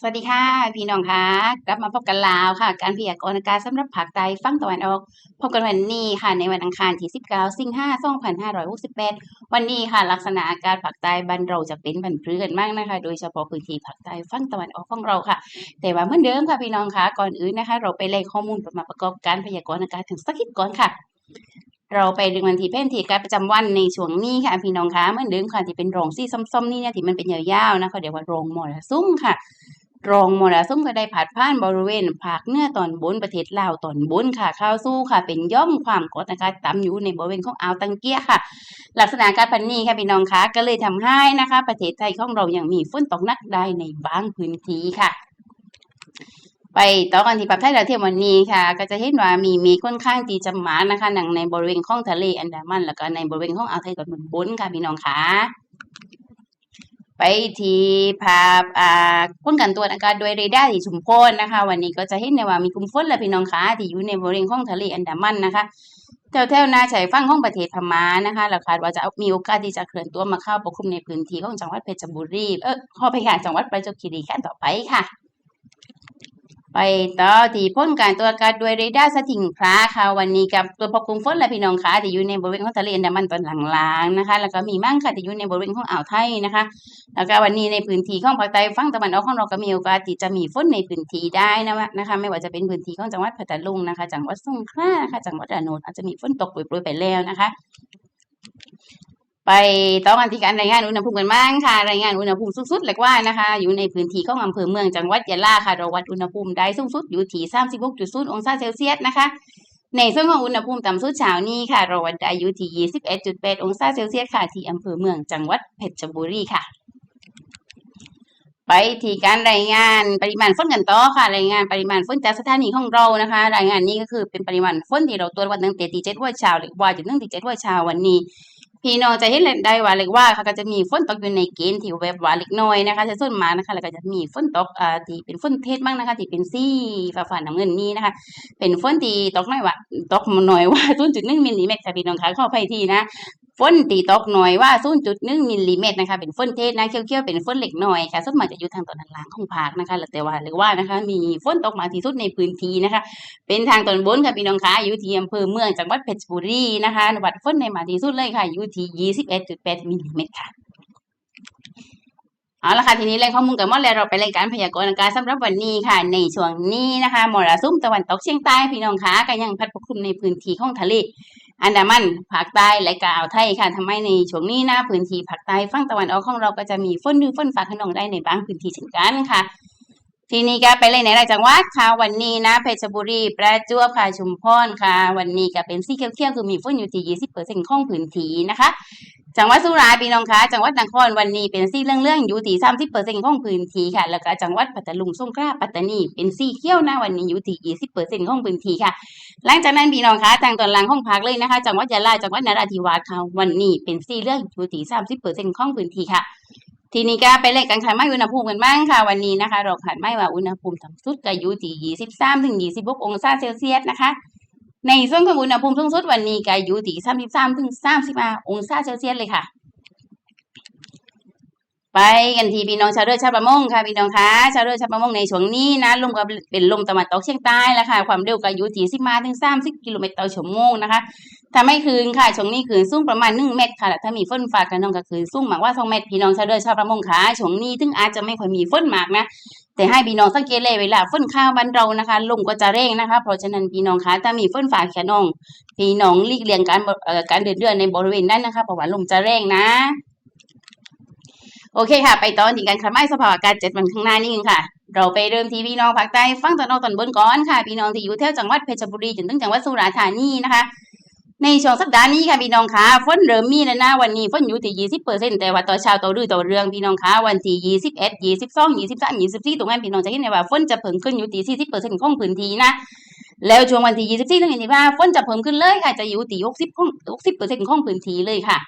สวัสดีค่ะ พี่น้องคะกลับมาพบกันแล้วค่ะ การพยากรณ์อากาศสำหรับภาคใต้ฝั่งตะวันออกพบกันวันนี้ค่ะ ในวันอังคารที่ 19 สิงหาคม2568 วันนี้ค่ะ ลักษณะอากาศภาคใต้บ้านเราจะเป็นบันพลื่นมากนะคะ โดยเฉพาะพื้นที่ภาคใต้ฝั่งตะวันออกของเราค่ะ แต่ว่าเหมือนเดิมค่ะพี่น้องคะก่อนอื่นนะคะ เราไปไล่ข้อมูลมาประกอบการพยากรณ์อากาศถึงสักนิดก่อนค่ะเราไปดึงวันที่เพ่นที่การประจำวันในช่วงนี้ค่ะพี่น้องคะเหมือนเดิมค่ะที่เป็นโรงสีส้มๆนี่เนี่ยที่มันเป็นยาวๆนะคะเดี๋ยวว่าโรงมรสุมค่ะ รองมรสุมก็ได้ผัดผ่านบริเวณภาคเหนือตอนบนประเทศลาวตอนบนค่ะเข้าสู่ค่ะ เป็นย่อมความกดอากาศต่ำอยู่ในบริเวณของอ่าวตังเกียค่ะ ลักษณะการพันนี้ค่ะพี่น้องคะก็เลยทำให้นะคะ ประเทศไทยของเรายังมีฝนตกหนักได้ในบางพื้นที่ค่ะ ไปต่อกันที่ประเทศดาวเทียมวันนี้ค่ะ ก็จะเห็นว่ามีมีค่อนข้างที่จะหมานะคะหนังในบริเวณของทะเลอันดามัน แล้วก็ในบริเวณของอ่าวไทยตอนบนค่ะพี่น้องคะ ไปที่ภาพอ่าพ้นกันตัวจอากาศโดยเรดาร์ที่ชุมพรนะคะ วันนี้ก็จะเห็นในว่ามีกลุ่มฝนและพี่น้องคะที่อยู่ในบริเวณของทะเลอันดามันนะคะแถวๆนาชายฝั่งของประเทศพม่านะคะแล้วคาดว่าจะมีโอกาสที่จะเคลื่อนตัวมาเข้าปกคลุมในพื้นที่ของจังหวัดเพชรบุรีเออขอไปค่ะจังหวัดประจวบคีรีขันธ์ต่อไปค่ะ ไปต่อที่พ้นการตัวจอากาศด้วยเรดาร์สถิงพระค่ะวันนี้กับตัวพบกลุ่มฝนและพี่น้องค่ะที่อยู่ในบริเวณของทะเลอันดามันตอนหลังๆนะคะ แล้วก็มีมั่งค่ะที่อยู่ในบริเวณของอ่าวไทยนะคะ แล้วก็วันนี้ในพื้นที่ของภาคใต้ฝั่งตะวันออกของเราก็มีโอกาสที่จะมีฝนในพื้นที่ได้นะวะนะคะ ไม่ว่าจะเป็นพื้นที่ของจังหวัดพัทลุงนะคะ จังหวัดสงขลานะคะจังหวัดระนองอาจจะมีฝนตกโปรยๆไปแล้วนะคะ ไปต่อกันที่การรายงานอุณหภูมิกันบ้างค่ะ รายงานอุณหภูมิสูงสุดเรียกว่านะคะ อยู่ในพื้นที่ของอำเภอเมืองจังหวัดยะลาค่ะเราวัดอุณหภูมิได้สูงสุดอยู่ที่36.0องศาเซลเซียสนะคะ ในส่วนของอุณหภูมิต่ำสุดเช้านี้ค่ะเราวัดได้อยู่ที่21.8องศาเซลเซียสค่ะที่อำเภอเมืองจังหวัดเพชรบุรีค่ะ ไปที่การรายงานปริมาณฝนกันต่อค่ะ รายงานปริมาณฝนจากสถานีของเรานะคะ รายงานนี้ก็คือเป็นปริมาณฝนที่เราตรวจวันตั้งแต่ตีเจ็ดว่าเช้าหรือว่าจนถึงตีเจ็ดว่าเช้าวันนี้ พี่น้องจะเห็นได้ว่าเล็กว่าเขาก็จะมีฝนตกอยู่ในเกณฑ์ที่เว็บว่าเล็กน้อยนะคะจะส่วนมากนะคะแล้วก็จะมีฝนตกอ่าที่เป็นฝนเทศบ้างนะคะที่เป็นสีฟ้าๆน้ำเงินนี้นะคะ เป็นฝนที่ตกน้อยว่าตกน้อยว่าตุ้นจุดนึงมิลลิเมตรค่ะพี่น้องคะข้อไปทีนะ ฝนตีตกหน่อยว่า0.1มิลลิเมตรนะคะ เป็นฝนเทศนะเขี้ยวๆเป็นฝนเล็กหน้อยค่ะส่วนมากจะอยู่ทางตอนล่างของภาคนะคะแล้วแต่ว่าเรียกว่านะคะ มีฝนตกมาที่สุดในพื้นที่นะคะ เป็นทางตอนบนค่ะพี่น้องคะอยู่ที่อำเภอเมืองจังหวัดเพชรบุรีนะคะวัดฝนในมาที่สุดเลยค่ะอยู่ที่21.8มิลลิเมตรค่ะเอาละค่ะทีนี้แหล่งข้อมูลกันหมดแล้วเราไปรายการพยากรณ์อากาศสำหรับวันนี้ค่ะ ในช่วงนี้นะคะมรสุมตะวันตกเฉียงใต้พี่น้องคะก็ยังพัดปกคลุมในพื้นที่ของทะเล อันดามันภาคใต้และก็อ่าวไทยค่ะทำให้ในช่วงนี้หน้าพื้นที่ภาคใต้ฝั่งตะวันออกของเราก็จะมีฝนหรือฝนฟ้าขนองได้ในบางพื้นที่เช่นกันค่ะ ทีนี้ก็ไปเลยในหลายจังหวัดค่ะวันนี้นะเพชรบุรีประจวบค่ะชุมพรค่ะ วันนี้ก็เป็นสีเขียวๆคือมีฝนอยู่ที่20%ของพื้นที่นะคะ จังหวัดสุราษฎร์พี่น้องคะจังหวัดนครวันนี้เป็นสีเหลืองๆอยู่ที่30%ของพื้นที่ค่ะ แล้วก็จังหวัดปัตตานีสงขลาปัตตานีเป็นสีเขียวหนะวันนี้อยู่ที่20%ของพื้นที่ค่ะ หลังจากนั้นพี่น้องคะทางตอนล่างของภาคเลยนะคะ จังหวัดยะลาจังหวัดนราธิวาสค่ะวันนี้เป็นสีเหลืองอยู่ที่30%ของพื้นที่ค่ะทีนี้ก็ไปเลขการขันไม้อุณหภูมิกันบ้างค่ะ วันนี้นะคะ เราขันไม้ว่าอุณหภูมิต่ำสุดก็อยู่ที่ 23 ถึง 26 องศาเซลเซียสนะคะ ในส่วนของอุณหภูมิสูงสุดวันนี้ก็อยู่ที่33ถึง35องศาเซลเซียสเลยค่ะ ไปกันที่พี่น้องชาวเรือชาวประมงค่ะพี่น้องคะชาวเรือชาวประมงในช่วงนี้นะลมก็เป็นลมตะวันตกเฉียงใต้แล้วค่ะ ความเร็วก็อยู่ที่15ถึง30กิโลเมตรต่อชั่วโมงนะคะทำให้คืนค่ะช่วงนี้คืนสูงประมาณ1เมตรค่ะถ้ามีฝนฟ้ากันน้องก็คือสูงมากว่า2เมตรพี่น้องชาวเรือชาวประมงค่ะช่วงนี้ถึงอาจจะไม่ค่อยมีฝนมากนะ แต่ให้พี่น้องสังเกตเลยเวลาฝนข้าวบ้านเรานะคะลมก็จะเร่งนะคะ เพราะฉะนั้นพี่น้องคะถ้ามีฝนฟ้าแคนองพี่น้องหลีกเลี่ยงการเอ่อการเดินเรือในบริเวณนั้นนะคะเพราะว่าลมจะแรงนะ โอเคค่ะ ไปตอนที่การคำไม้สภาพอากาศเจ็ดวันข้างหน้านี่เองค่ะ เราไปเริ่มที่พี่น้องภาคใต้ฟังตอนออกตอนบนก่อนค่ะ พี่น้องที่อยู่แถวจังหวัดเพชรบุรีจนถึงจังหวัดสุราษฎร์ธานีนะคะ ในช่วงสัปดาห์นี้ค่ะพี่น้องคะฝนเริ่มมีแล้วนะวันนี้ฝนอยู่ที่ยี่สิบเปอร์เซ็นต์แต่ว่าต่อเช้าต่อรื้อต่อเรืองพี่น้องคะวันที่ยี่สิบเอ็ดยี่สิบสองยี่สิบสามยี่สิบสี่ตรงนั้นพี่น้องจะเห็นได้ว่าฝนจะเพิ่มขึ้นอยู่ที่สี่สิบเปอร์เซ็นต์ของพื้นที่นะแล้วช่วงวันที่ยี่สิบสี่ถึงยี่สิบห้าฝนจะเพิ่มขึ้นเลยค่ะจะอยู่ที่หกสิบของหกสิบเปอร์เซ็นต์ของพื้นที่เลยค่ะ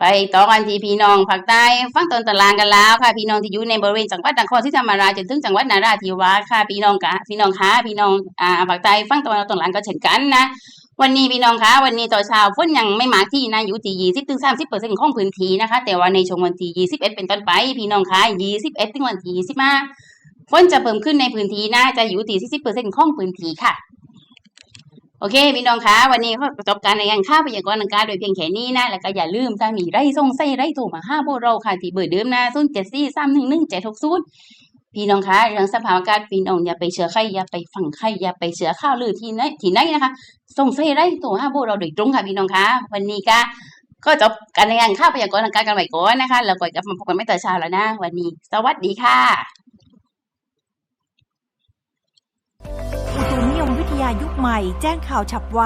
ไปต่อกันที่พี่น้องภาคใต้ฟังตอนตารางกันแล้วค่ะพี่น้องที่อยู่ในบริเวณจังหวัดนครศรีธรรมราชจนถึงจังหวัดนราธิวาสค่ะพี่น้องกะพี่น้องคะพี่น้องอ่าภาคใต้ฟังตะวันตอนหลังก็เช่นกันนะวันนี้พี่น้องคะวันนี้ต่อนเช้าฝนยังไม่มากที่นะอยู่ที่ยี่สิบถึงสามสิบเปอร์เซ็นต์ของพื้นที่นะคะ แต่ว่าในช่วงวันที่ยี่สิบเอ็ดเป็นต้นไป พี่น้องคะยี่สิบเอ็ดถึงวันที่ยี่สิบห้าฝนจะเพิ่มขึ้นในพื้นที่นะจะอยู่ที่สี่สิบเปอร์เซ็นต์ของพื้นที่ค่ะ โอเคพี่น้องคะวันนี้ก็จบการรายงานข่าวพยากรณ์อากาศโดยเพียงแค่นี้นะแล้วก็อย่าลืมถ้ามีไร่ส่งใส่ไร่โทรมาห้าพวกเราค่ะที่เบอร์เดิมนะศูนย์เจ็ดสี่สามหนึ่งหนึ่งเจ็ดหกศูนย์พี่น้องคะเรื่องสภาพอากาศพี่น้องอย่าไปเชื่อใครอย่าไปฟังใครอย่าไปเชื่อข่าวลือที่ไหนที่ไหนนะคะส่งใส่ไร่โทรห้าพวกเราโดยตรงค่ะพี่น้องคะวันนี้ก็ก็จบการรายงานข่าวพยากรณ์อากาศกันไว้ก่อนนะคะแล้วก็กลับมาพบกันไม่ต่อเช้าแล้วนะวันนี้ สวัสดีค่ะ นิยมวิทยายุคใหม่ แจ้งข่าวฉับไว